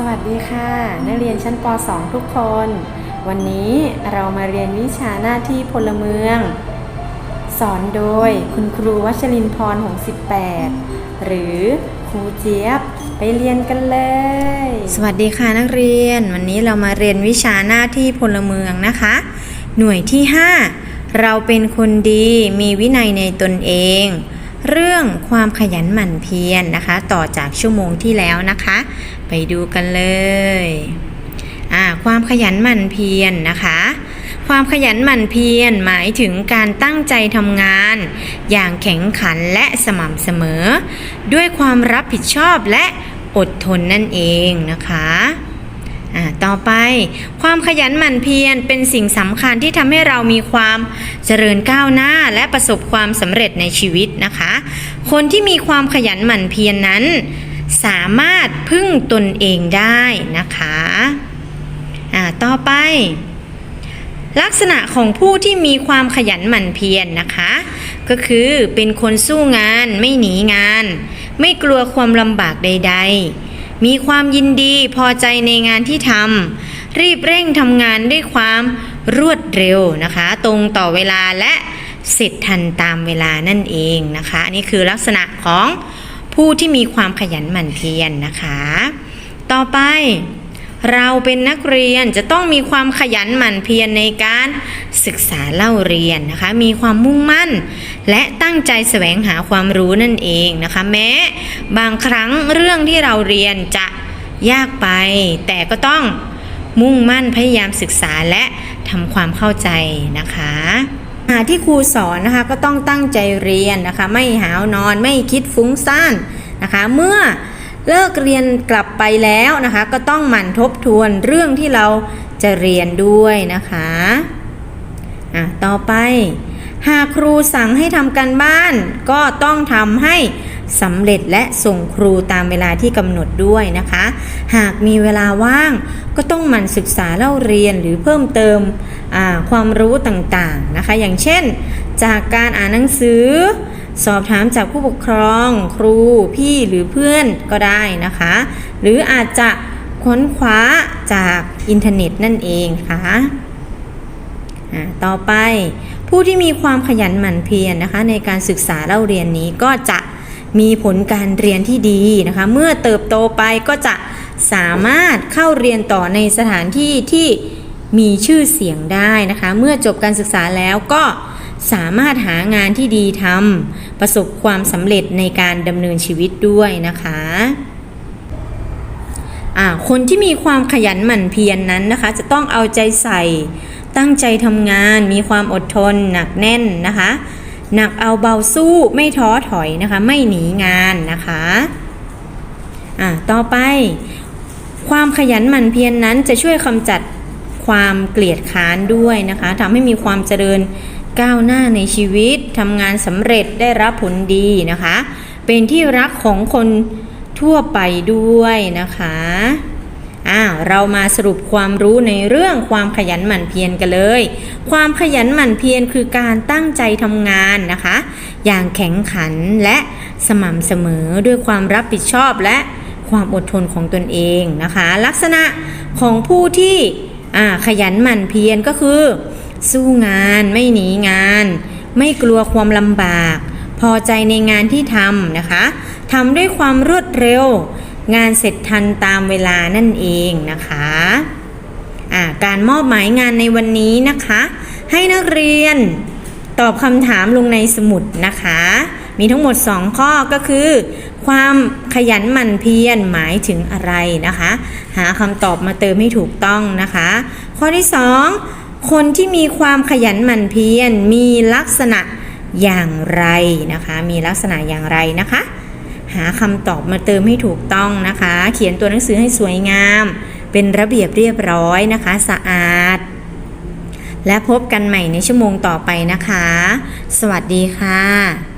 สวัสดีค่ะ นักเรียนชั้นป .2 ทุกคน วันนี้เรามาเรียนวิชาหน้าที่พลเมือง สอนโดยคุณครูวัชรินทร์พรหงสิบแปดหรือครูเจี๊ยบไปเรียนกันเลย สวัสดีค่ะนักเรียน วันนี้เรามาเรียนวิชาหน้าที่พลเมืองนะคะ หน่วยที่ 5 เราเป็นคนดีมีวินัยในตนเอง เรื่องความขยันหมั่นเพียรนนะคะ ต่อจากชั่วโมงที่แล้วนะคะ ไปดูกันเลยความขยันหมั่นเพียรนนะคะ ความขยันหมั่นเพียรหมายถึงการตั้งใจทำงาน อย่างแข็งขันและสม่ำเสมอ ด้วยความรับผิดชอบและอดทนนั่นเองนะคะ ต่อไป ความขยันหมั่นเพียรเป็นสิ่งสำคัญที่ทำให้เรามีความเจริญก้าวหน้าและประสบความสำเร็จในชีวิตนะคะ คนที่มีความขยันหมั่นเพียรนนั้น สามารถพึ่งตนเองได้นะคะอ่าต่อไป ลักษณะของผู้ที่มีความขยันหมั่นเพียรนนะคะ ก็คือเป็นคนสู้งานไม่หนีงาน ไม่กลัวความลำบากใด ๆ มีความยินดีพอใจในงานที่ทำรีบเร่งทำงานด้วยความรวดเร็วนะคะ ตรงต่อเวลาและเสร็จทันตามเวลานั่นเองนะคะอันนี้คือลักษณะของผู้ที่มีความขยันหมั่นเพียรนนะคะ ต่อไป เราเป็นนักเรียนจะต้องมีความขยันหมั่นเพียรในการศึกษาเล่าเรียนนะคะ มีความมุ่งมั่น และตั้งใจแสวงหาความรู้นั่นเองนะคะ แม้ บางครั้งเรื่องที่เราเรียนจะยากไป แต่ก็ต้องมุ่งมั่นพยายามศึกษาและทำความเข้าใจนะคะหาที่ครูสอนนะคะก็ต้องตั้งใจเรียนนะคะ ไม่หาวนอนไม่คิดฟุ้งซ่านนะคะ เมื่อ เลิกเรียนกลับไปแล้วนะคะ ก็ต้องหมั่นทบทวนเรื่องที่เราจะเรียนด้วยนะคะอะต่อไป หากครูสั่งให้ทำการบ้าน ก็ต้องทำให้สำเร็จและส่งครูตามเวลาที่กำหนดด้วยนะคะ หากมีเวลาว่าง ก็ต้องหมั่นศึกษาเล่าเรียนหรือเพิ่มเติมความรู้ต่างๆนะคะ อย่างเช่น จากการอ่านหนังสือ สอบถามจากผู้ปกครอง ครูพี่หรือเพื่อนก็ได้นะคะ หรืออาจจะค้นคว้าจากอินเทอร์เน็ตนั่นเองค่ะอ่าต่อไปผู้ที่มีความขยันหมั่นเพียรนะคะ ในการศึกษาเล่าเรียนนี้ก็จะมีผลการเรียนที่ดีนะคะ เมื่อเติบโตไปก็จะสามารถเข้าเรียนต่อในสถานที่ที่มีชื่อเสียงได้นะคะ เมื่อจบการศึกษาแล้วก็ สามารถหางานที่ดีทำประสบความสำเร็จในการดำเนินชีวิตด้วยนะคะคนที่มีความขยันหมั่นเพียรนนั้นนะคะ จะต้องเอาใจใส่ตั้งใจทำงานมีความอดทนหนักแน่นนะคะหนักเอาเบาสู้ไม่ท้อถอยนะคะ ไม่หนีงานนะคะอ่าต่อไป ความขยันหมั่นเพียรนนั้นจะช่วยกำจัดความเกลียดค้านด้วยนะคะทำให้มีความเจริญ ก้าวหน้าในชีวิตทำงานสำเร็จได้รับผลดีนะคะ เป็นที่รักของคนทั่วไปด้วยนะคะอ้าวเรามาสรุปความรู้ในเรื่องความขยันหมั่นเพียรกันเลย ความขยันหมั่นเพียรคือการตั้งใจทำงานนะคะ อย่างแข็งขันและสม่ำเสมอด้วยความรับผิดชอบและความอดทนของตนเองนะคะ ลักษณะของผู้ที่ขยันหมั่นเพียรก็คือ สู้งานไม่หนีงาน ไม่กลัวความลำบาก พอใจในงานที่ทำนะคะทำด้วยความรวดเร็ว งานเสร็จทันตามเวลานั่นเองนะคะการมอบหมายงานในวันนี้นะคะ ให้นักเรียนตอบคำถามลงในสมุดนะคะ มีทั้งหมด 2 ข้อก็คือ ความขยันหมั่นเพียรหมายถึงอะไรนะคะ หาคำตอบมาเติมให้ถูกต้องนะคะ ข้อที่ 2 คนที่มีความขยันหมั่นเพียรมีลักษณะอย่างไรนะคะ มีลักษณะอย่างไรนะคะ หาคำตอบมาเติมให้ถูกต้องนะคะ เขียนตัวหนังสือให้สวยงาม เป็นระเบียบเรียบร้อยนะคะ สะอาด และพบกันใหม่ในชั่วโมงต่อไปนะคะ สวัสดีค่ะ